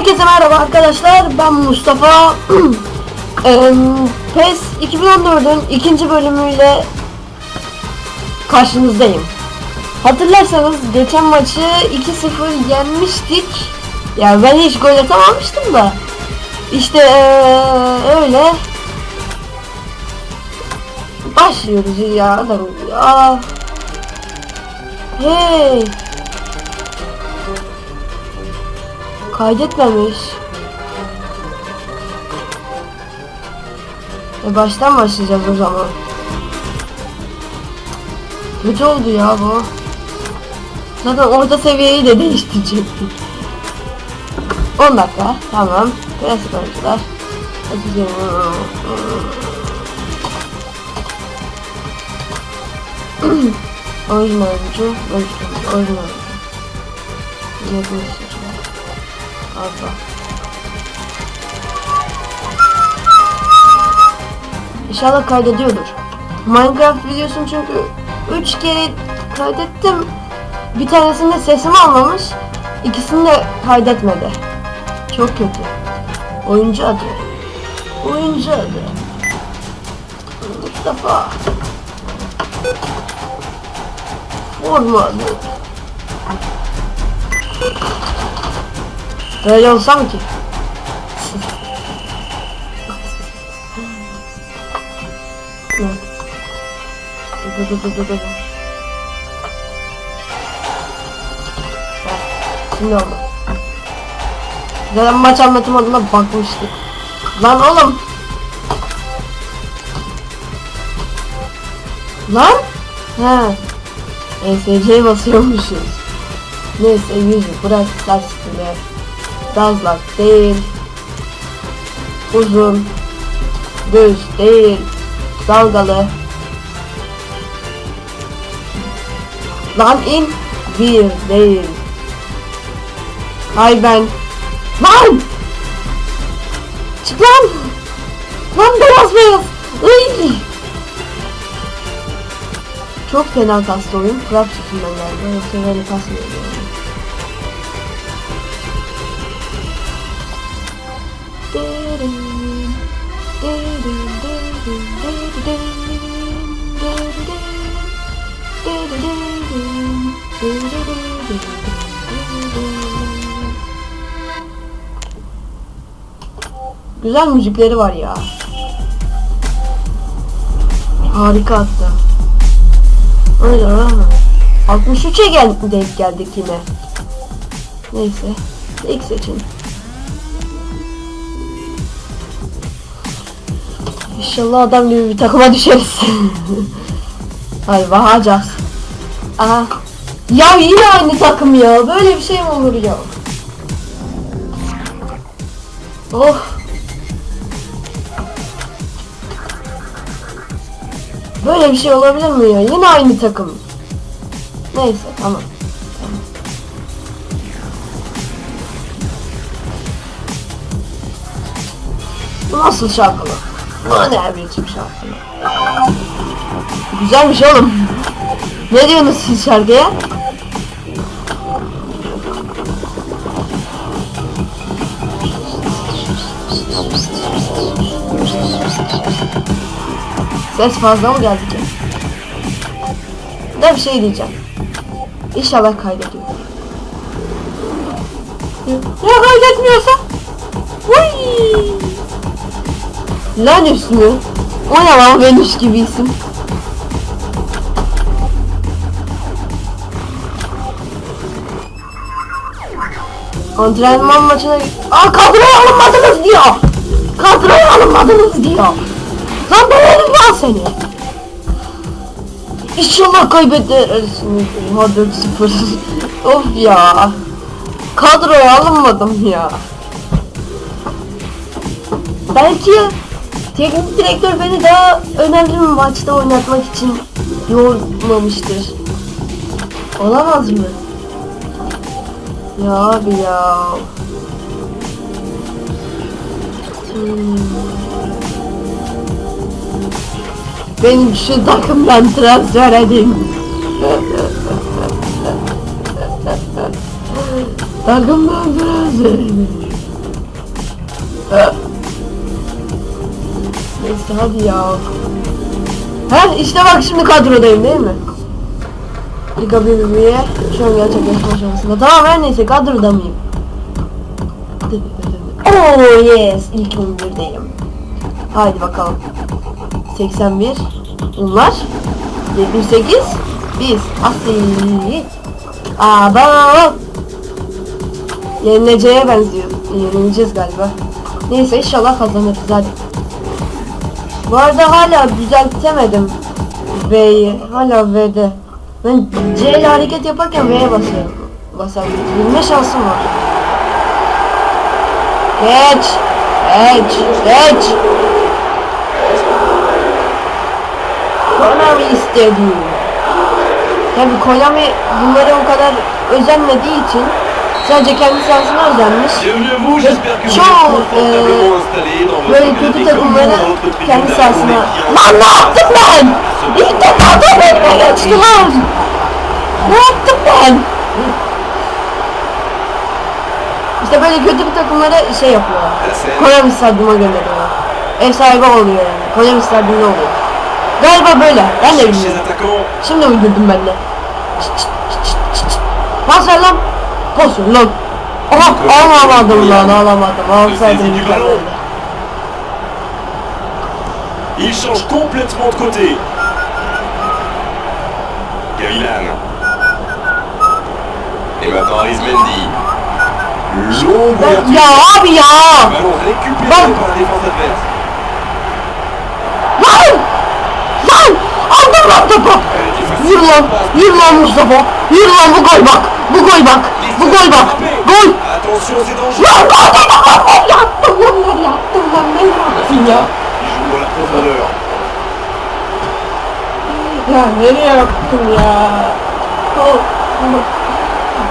Herkese merhaba arkadaşlar. Ben Mustafa. PES 2014'ün ikinci bölümüyle karşınızdayım. Hatırlarsanız geçen maçı 2-0 yenmiştik. Ya ben hiç gol atamamıştım da. İşte eee, öyle. Başlıyoruz ya adam. Ya. Hey. Kaydetmemiş. E baştan başlayacağız o zaman. Kötü oldu ya bu. Zaten orta seviyeyi de değiştirecektik. 10 dakika. Tamam. Klasik oyuncular. Orijinal oyuncu. Orijinal oyuncu. Ne bu Fazla. İnşallah kaydediyordur. Minecraft videosunu çünkü 3 kere kaydettim. Bir tanesinde sesimi almamış. ikisini de kaydetmedi. Çok kötü. Oyuncu adı. Oyuncu adı. Mustafa. Forma adı. Ki. Dur dur dur. Ha, Şimdi oldu. Zaten maç anlatım adına bakmıştık. Lan oğlum. Lan? Ha. ESC'ye basıyormuşuz. Neyse yüzü bırak saç Dazlak değil. Uzun. Düz değil. Dalgalı. Lan in. Bir değil. Hay ben. Lan! Çık lan! Lan beyaz beyaz! Iy! Çok fena kastı oyun. Crap yüzünden geldi. Yoksa böyle kasmıyor Güzel müzikleri var ya. Harika hatta. Öyle ha. 63'e gel denk geldik yine. Neyse. İlk seçin. İnşallah adam gibi bir takıma düşeriz. Hadi bakacağız. Aha. Ya yine aynı takım ya. Böyle bir şey mi olur ya? Oh. Böyle bir şey olabilir mi ya? Yine aynı takım. Neyse tamam. Nasıl şarkı lan? Bu ne biçim şarkı lan? Güzelmiş oğlum. Ne diyorsunuz siz şarkıya? Ses fazla mı geldi ki? Bir şey diyeceğim. İnşallah kaydediyor. Ya kaydetmiyorsa? Uy! Lan üstünü. O ne lan Venüs gibi isim. Antrenman maçına... Aa kadroya alınmadınız diyor. Kadroya alınmadınız diyor. Lan döverim lan seni. İnşallah kaybedersiniz. Oha 4-0. of ya. Kadroya alınmadım ya. Belki teknik direktör beni daha önemli bir maçta oynatmak için yormamıştır. Olamaz mı? Ya abi ya. Hmm. Benim şu takımdan transfer edin. takımdan transfer edin. Neyse hadi ya. Ha işte bak şimdi kadrodayım değil mi? Liga BBB'ye şu an gerçekleşme şansında. Tamam her neyse kadroda mıyım? Oh yes ilk 11'deyim. Haydi bakalım. 81 Bunlar 78 Biz Asil Aba Yenileceğe benziyor. Yenileceğiz galiba. Neyse inşallah kazanırız hadi. Bu arada hala düzeltemedim V'yi. Hala V'de. Ben C ile hareket yaparken V'ye basıyorum. Basabilirim. Bilme şansım var. Geç. Geç. Geç. Konami istedi. Tabi Konami bunlara o kadar özenmediği için sadece kendi sahasına özenmiş. İnstallés dans votre Böyle kötü takımları kendi sahasına... Lan ne yaptım ben? İlk defa top önüme geçti lan. Ne yaptım ben? İşte böyle kötü bir takımlara şey yapıyorlar. Konami stadyuma gönderiyorlar. Ev sahibi oluyor yani. Konami stadyumda oluyor. Galiba böyle. Ben de bilmiyorum. Şimdi uydurdum ben de. Ver lan. Ver lan. Aha alamadım lan alamadım. Alsaydım yukarıdaydı. Il change complètement de côté. Gavilan. Et maintenant Arismendi. Longue ouverture. Ya abi ya. Ballon récupéré par la défense adverse. Lan. Lan. Aldım lan topu. Yürü lan. Yürü lan Mustafa. Yürü lan bu gol bak. Bu gol bak. Bu gol bak. Gol. Lan gol dedim lan. Ben yaptım lan. Ben yaptım lan. Ben yaptım ya. Ya nereye yaptım ya? Of.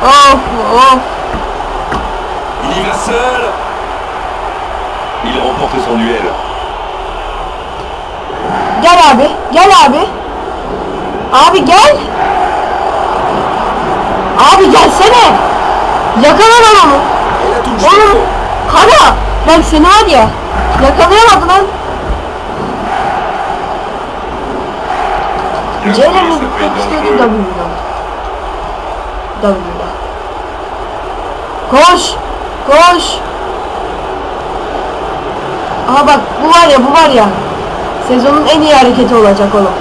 Of. Of. Il y va seul. Il remporte son duel. Gel abi, gel abi. Abi gel. Abi gelsene. Yakala lan onu. Oğlum, kara. Bak seni var ya. Yakalayamadı lan. Être gitmek dangereux. W'den. W'den. Koş. Koş. Aha bak bu var ya bu var ya. Sezonun en iyi hareketi olacak oğlum.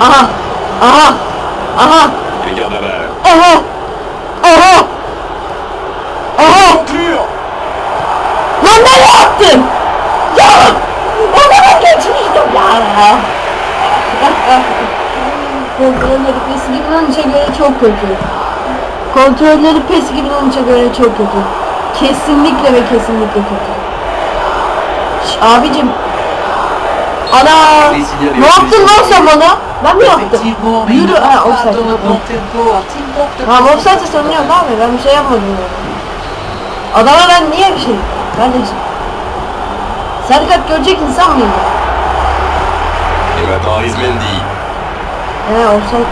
Aha. Aha. Aha. Aha. Aha. Aha. Lan ne yaptın? Ya! Ona geçmiştim ya! Kontrolleri pes gibi olunca göre çok kötü. Kontrolleri pes gibi olunca göre çok kötü. Kesinlikle ve kesinlikle kötü. Abicim. Ana! Ne yaptın lan sen bana? Ben mi yaptım? Yürü, ne ha, offside. de Tamam offside sanıyorum abi ben bir şey yapmadım yani. Adama ben niye bir şey kardeşim? Sarı kart görecek insan mıyım? Et maintenant Arismendi. He offside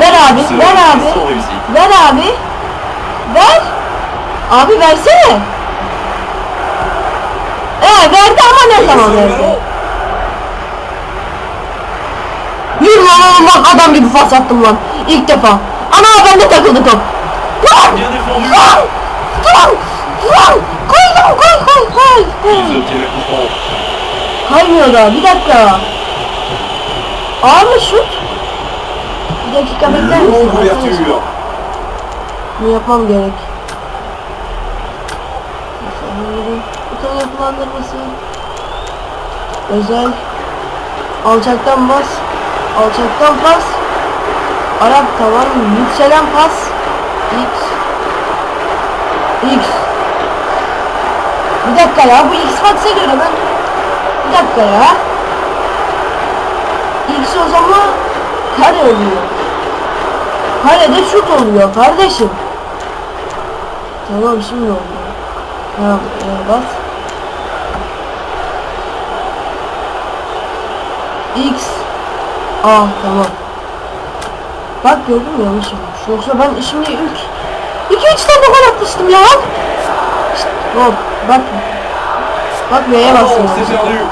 Ver de abi, ver abi. Ver abi. Ver. Abi versene. Ee verdi ama ne zaman verdi? Yürü lan oğlum bak adam gibi pas attım lan. İlk defa. Ana bende takıldı top. Lan! Lan! Lan! Lan! Koy lan koy koy koy. Kaymıyor da bir dakika. Ağır mı şut? Bir dakika bekler misin? Bunu yapmam gerek. Buton yapılandırması. Özel. Alçaktan bas. Alçaktan pas. Arap tamam. Yükselen pas. X. X. Bir dakika ya bu X fatse göre ben bir dakika ya. X o zaman kare oluyor. Karede şut oluyor kardeşim. Tamam şimdi oldu. Tamam e, bas. X. Ah tamam. Bak gördün mü yanlış olmuş. Yoksa ben şimdi ilk 2-3 tane gol atmıştım ya. Hop bak. Bak Oh, c'est perdu.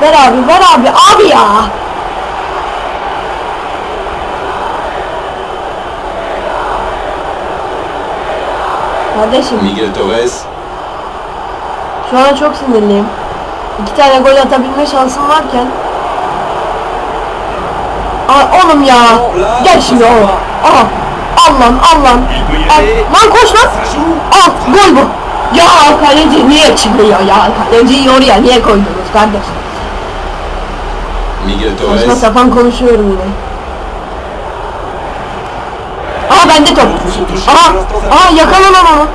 Ver abi ver abi abi ya. Kardeşim Miguel Torres. şu an çok sinirliyim. İki tane gol atabilme şansım varken. Aa, oğlum ya. Gel şimdi oğlum. Aha. Al lan al lan. Koş lan. Al gol bu. Ya kaleci niye çıkıyor ya? Kaleciyi oraya niye koydunuz kardeş? Saçma sapan konuşuyorum yine. Aa bende top. Aha, aha yakala lan onu.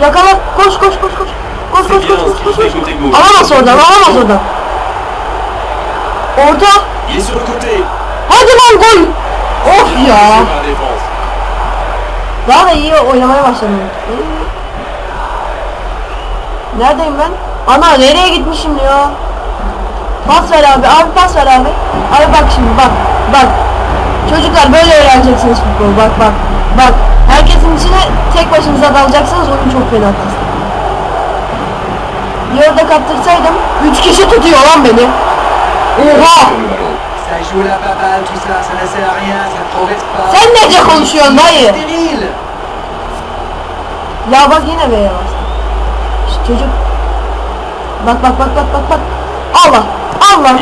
Yakala. Koş koş koş koş. Koş koş koş koş koş. koş. Alamaz oradan, alamaz oradan. Côté. Hadi lan gol. Of ya. Daha da iyi oynamaya başladım. Neredeyim ben? Ana nereye gitmişim ya? Pas ver abi, abi pas ver abi. Abi bak şimdi bak, bak. Çocuklar böyle öğreneceksiniz futbolu, bak bak. Bak, herkesin içine tek başınıza dalacaksınız, oyun çok fena aslında. Bir orada kaptırsaydım, üç kişi tutuyor lan beni. Oha! Sen nece konuşuyorsun dayı? Ya bak yine bastı. Şu çocuk. Bak bak bak bak bak bak. Allah! Allah!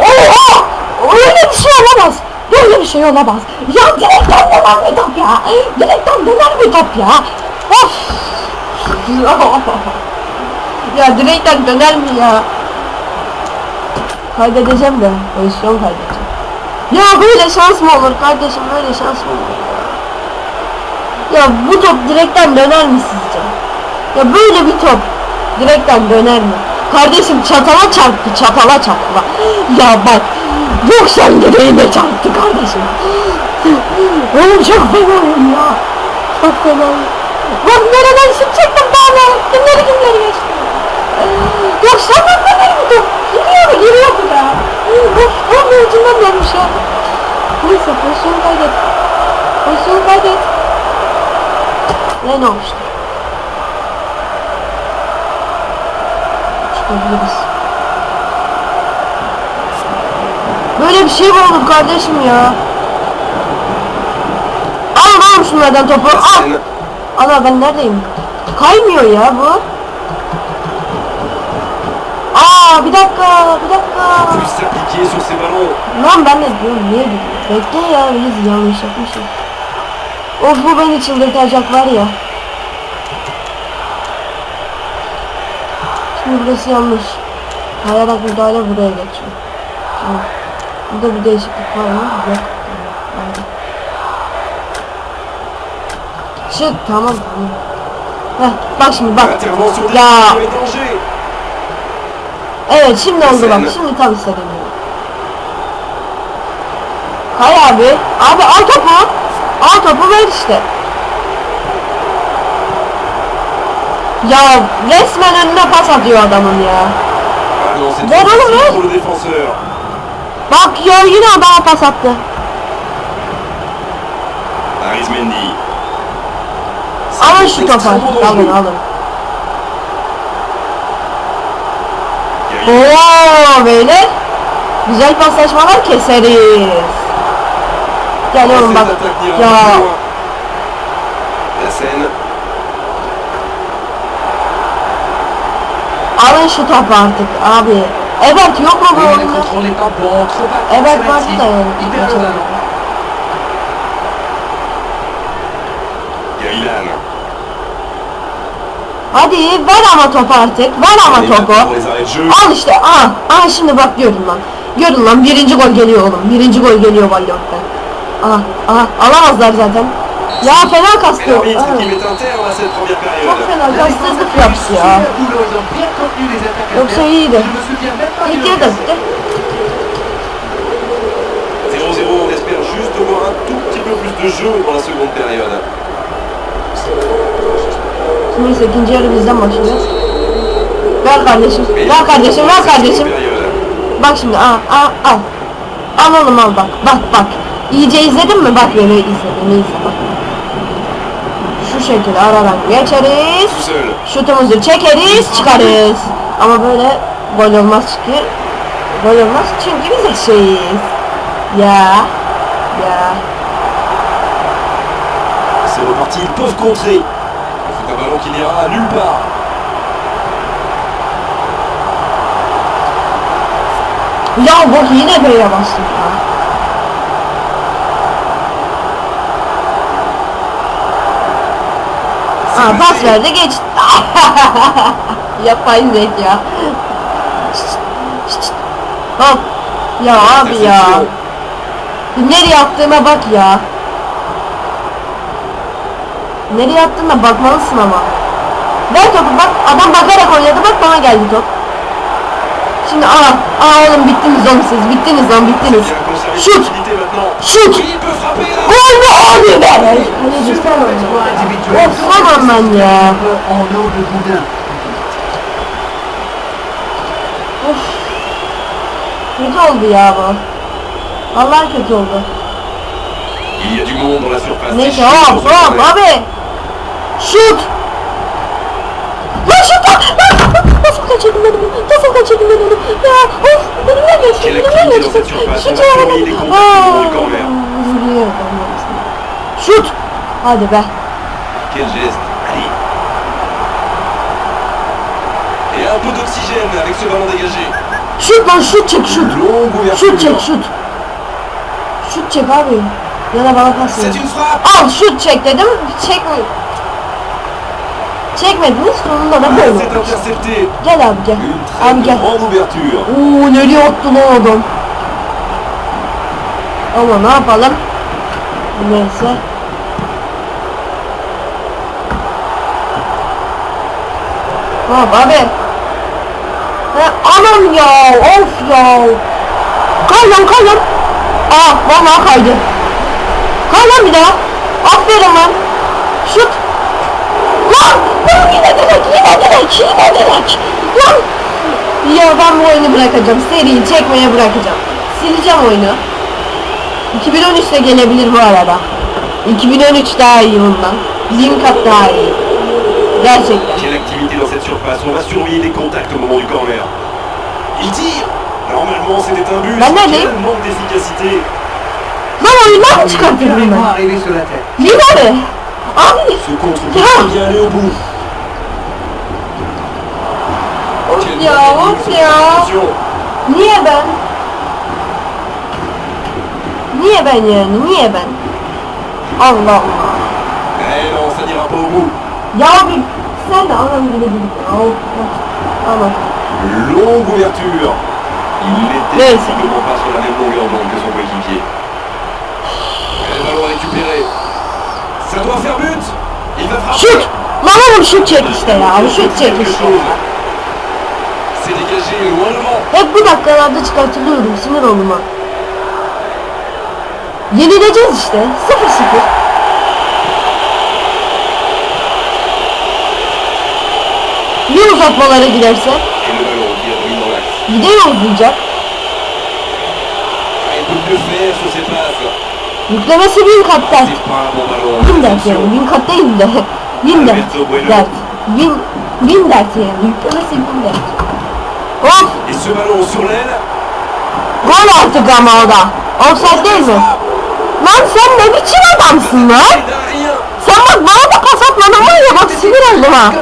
Oha! Öyle bir şey olamaz. Böyle bir şey olamaz. Ya direkten döner mi top ya? Direkten döner mi top ya? Of! Ya direkten döner mi ya? Kaydedeceğim de. Pozisyon kaydedeceğim. Ya böyle şans mı olur kardeşim? Böyle şans mı olur? Ya bu top direkten döner mi sizce? Ya böyle bir top direkten döner mi? Kardeşim çatala çarptı, çatala çarptı. Ya bak, 90 direğine çarptı kardeşim. Oğlum çok fenayım ya. Çok fenayım. Bak nereden şut çektim ne? Kimleri kimleri geçti. 90 döner mi top? Giriyor mu? Giriyor mu ya? Of, of ucundan dönmüş ya. Neyse pozisyon kaydet. Pozisyon kaydet. Ne ne olmuştu? Çıkabiliriz. Böyle bir şey mi kardeşim ya? Al oğlum şunlardan topu. Al. Ana ben neredeyim? Kaymıyor ya bu. Aa bir dakika bir dakika. Lan ben de diyorum niye gidiyor? Bekle ya biz yanlış yapmışız. Of bu beni çıldırtacak var ya. Şimdi burası yanlış. Kayarak müdahale buraya geçiyor. Burada bir değişiklik var mı? Yok. Tamam, var. Çık tamam. Heh, bak şimdi bak. Ya. danger. Evet şimdi oldu bak. Şimdi tam istediğim gibi. Abi. Abi al topu. Al topu ver işte. Ya resmen önüne pas atıyor adamın ya. Ver oğlum, ver. Bak ya yine adama pas attı. Arizmendi. Alın şu topu. Alın alın. Oo beyler. Güzel paslaşmalar keseriz. Gel oğlum bak. Ya alın şu topu artık abi. Evet yok mu bu oyunda? contrôle n'est pas bon, trop Eh ben, approximatif. pas de- Il perd le ballon. Gavilan. Hadi ver ama topu artık. Ver ama topu. Al işte. Aa, aa şimdi bak görün lan. Görün lan birinci gol geliyor oğlum. Birinci gol geliyor Valiant'tan. Aha, aha alamazlar zaten. Ya fena kastı. Aa, Çok fena kastırdık fait ya. Yoksa iyiydi. İlk yarıda bitti. 0-0, on espère juste voir un tout petit peu plus de jeu dans la seconde période. Neyse ikinci yarı bizden başlıyor. Ver kardeşim. Ver kardeşim. Ver kardeşim. Bak şimdi al al al. Al oğlum al bak. Bak bak. İyice izledin mi? Bak beni izle, beni izle bak. Şu şekilde aradan geçeriz. Şutumuzu çekeriz, çıkarız. Ama böyle gol olmaz çünkü gol olmaz çünkü biz eşeğiz. Ya. Ya. C'est reparti, ils peuvent contrer. Un ballon qui n'ira nulle part. Ya bak yine B'ye bastım ya. Aa pas verdi geç. Yapay zeka. Hop. Ya abi ya. Nereye attığıma bak ya. Nereye attığına bakmalısın ama. Ver topu bak. Adam bakarak oynadı bak bana geldi top. Şimdi aa, aa oğlum bittiniz oğlum siz. Bittiniz lan bittiniz. Şut. Là. Gol mü abi be? Of tamam ben ya. Boudin. Kötü oldu ya bu. Vallahi kötü oldu. Il y a du monde dans la surface. Neyse Des chiens hop hop abi. Şut. Lan şut lan. Nasıl kaçırdım ben onu? Nasıl kaçırdım ben onu? Ya of önümden geçti. Önümden geçti. Şut On va ya. surveiller les contacts au moment du corner. Vuruyor. Şut. Hadi be. Et un peu d'oxygène avec ce ballon dégagé. Şut lan şut çek şut. Şut çek şut. Şut çek abi. Ya da bana pas ver. Al şut çek dedim. Çekme. Çekmediniz sonunda da Ah, böyle. intercepté. Gel abi gel. Abi gel. grande ouverture. Oo nereye attı lan adam? Ama ne yapalım? Neyse. Hop abi. He, anam ya of ya. Kay lan kay lan. Aa vallahi kaydı. Kay lan bir daha. Aferin lan. Şut. Lan! Yine direk, yine direk, yine direk. Lan! Ya ben bu oyunu bırakacağım. Seriyi çekmeye bırakacağım. Sileceğim oyunu. 2013'te gelebilir bu arada. 2013 daha iyi bundan. Bin kat daha iyi. Gerçekten. Quelle activité dans cette surface. On va surveiller les contacts au moment du corner. Il tire. Normalement, c'était un but. Ben Quel neredeyim? manque d'efficacité. Lan oyundan mı Il est çıkartıyorum carrément ben? arrivé sur la tête. Yine mi? Abi! Ce contre Ya! peut bien aller au bout. Quelle ya. Niye ben? Niye ben yani? Niye ben? Allah Allah. Eh non, ça n'ira pas au bout. Ya abi sen de anam gibi değil. Ama. Longue ouverture. Il c'est- visiblement pas sur la même longueur d'onde que son coéquipier. Et le ballon récupéré. Ça doit faire but. Il va frapper. Şut! Lan oğlum şut çek işte ya. Şut çek işte. Hep bu dakikalarda çıkartılıyorum sinir oluma. Yenileceğiz işte. 0-0. Bir uzatmalara giderse Gidiyor uzayacak Yüklemesi bin kat dert Bin dert yani bin kat değil de Bin dert dert Bin, bin dert yani yüklemesi bin dert L'aile. Gol artık ama o da. Offside değil mi? Lan sen ne biçim adamsın rien. Sen bak bana da pas atmadın var ya bak sinir oldum ha.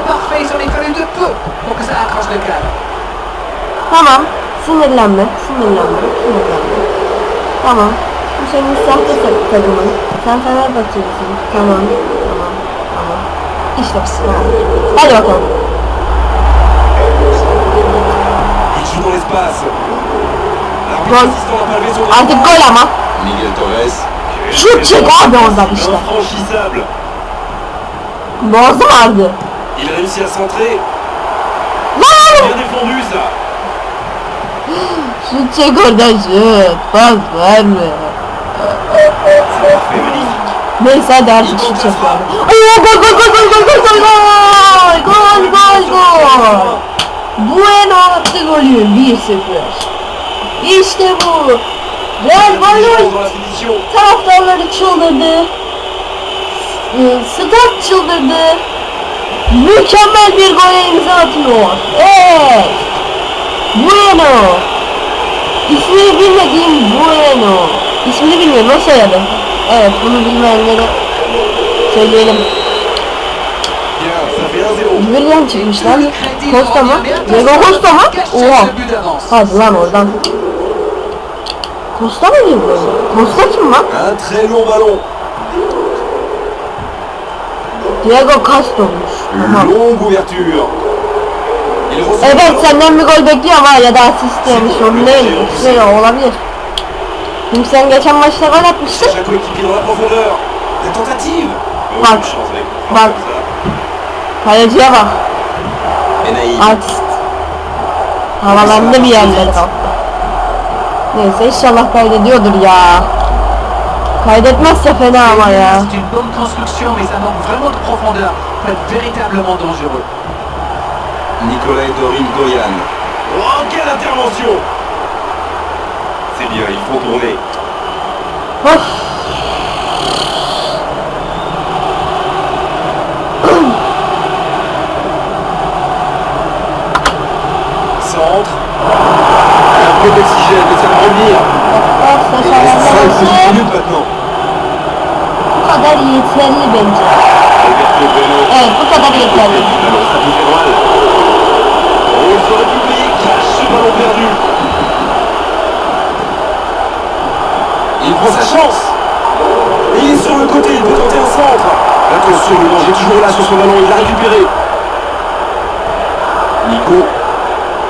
Tamam. Sinirlenme. Sinirlenme. Sinirlenme. Tamam. Bu senin sahte tak- takımın. Sen Fenerbahçelisin. Tamam. Tamam. Tamam. İşte tamam. Hadi bakalım. dans l'espace. Ah, t'es la main Miguel Torres. Shoot, c'est quoi dans Infranchissable. Il a réussi à centrer. Non Bien défendu ça. Shoot, dans jeu Pas vraiment. C'est magnifique. Mais ça d'âge, je suis. Oh, go, go, go, go, go, go, go, go, go, go, go, go, Bueno attı golü 1-0. İşte bu. Real finition. taraftarları çıldırdı. Ee, Stat çıldırdı. Mükemmel bir gole imza atıyor. Evet. Bueno. İsmini bilmediğim Bueno. İsmini bilmiyorum. Nasıl soyadı? Evet bunu bilmeyenlere söyleyelim. Bien, ça fait 1-0. William çıkmış lan. Costa mı? Diego Costa mı? Oha. Hadi lan oradan. Costa mı böyle? Costa kim lan? Diego Costo'muş. Tamam. Evet senden bir gol bekliyorum ha ya da asist yemiş onu değil. Şey olabilir. Çünkü sen geçen maçta gol atmıştın. Bak. Bak. Kaleciye bak. Benaïm. Artist. Havalandı bir yerlere kalktı. Neyse inşallah kaydediyordur ya. Kaydetmezse fena ama ya. C'est une bonne construction, mais ça manque vraiment de profondeur. Peut être véritablement dangereux. Nicolas Dorin Goyan. Oh, quelle intervention C'est bien, il faut tourner. Of. Centre. Un peu d'oxygène, mais ça va revenir. Of, Il reste 5 saçmalama. petites minutes maintenant. Bu kadar yeterli bence. Roberto Bueno. Evet bu kadar yeterli. Ballon, ça peut faire mal. Oh, il faut récupérer cache ce ballon perdu. Il prend sa chance. Et il est sur le côté, il peut tenter un centre. Attention, le danger est toujours là sur son ballon, il l'a récupéré. Nico, Yoksa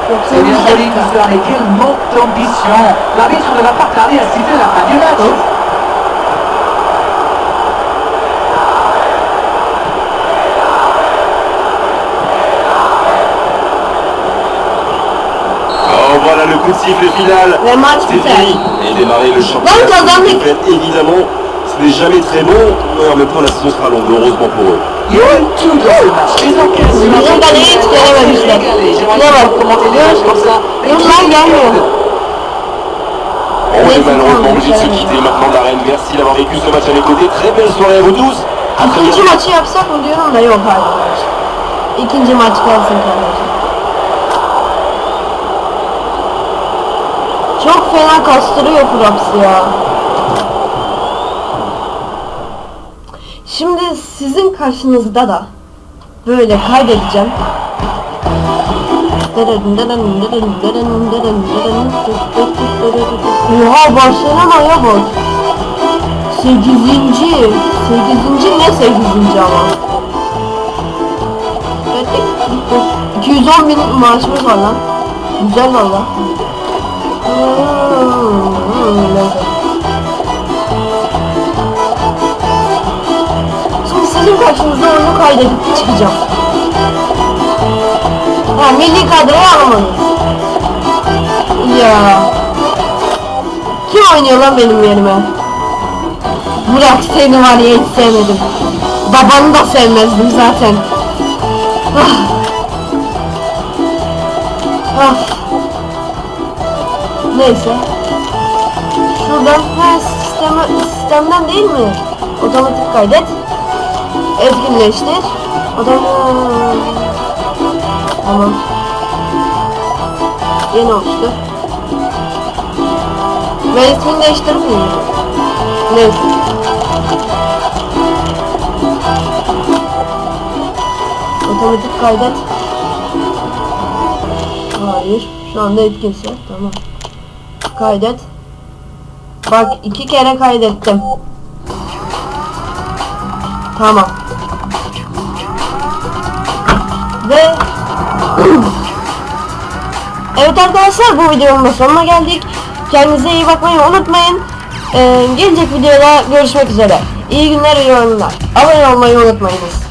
C'est tout ça, mais quel manque d'ambition. L'arbitre ne va pas tarder à siffler la fin du match. Oh voilà le coup de sifflet final. Ve maç C'est fini. Et démarrer le championnat. Bon, une évidemment, n'est jamais très bon, mais en même temps la saison sera longue, heureusement pour eux. Il y a eu tout dans ce match. Les occasions. Bizim kaleyi hiç gelememişler. Ne var? Yunus, Yunuslar gelmiyor. On Oui, est malheureusement c'est obligé de se bon, quitter maintenant l'arène. Merci d'avoir vécu ce match avec nous. Très belle soirée à vous tous. À très İkinci bientôt. maçı yapsak mı diyorum da yok arkadaşlar. İkinci maç kalsın kardeşim. Çok fena kastırıyor Fraps ya. Şimdi sizin karşınızda da böyle kaydedeceğim. Oha Barcelona'ya bak. Sekizinci. Sekizinci ne sekizinci ama? 210 bin maaşımız var lan. Güzel valla. Hmm, neyse. Şimdi sizin karşınızda oyunu kaydedip çıkacağım. Ha milli kadroyu alamadınız. Ya. Kim oynuyor lan benim yerime? Burak seni var ya hiç sevmedim. Babanı da sevmezdim zaten. Ah. Ah. Neyse. Şuradan ha sisteme, sistemden değil mi? Otomatik kaydet. Etkinleştir. Adam Tamam. Yeni oluştu. Ben miyim? Neyse. Otomatik kaydet. Hayır. Şu anda etkinse. Tamam. Kaydet. Bak iki kere kaydettim. Tamam. Evet arkadaşlar bu videonun da sonuna geldik. Kendinize iyi bakmayı unutmayın. Ee, gelecek videoda görüşmek üzere. İyi günler, iyi oyunlar. Abone olmayı unutmayınız.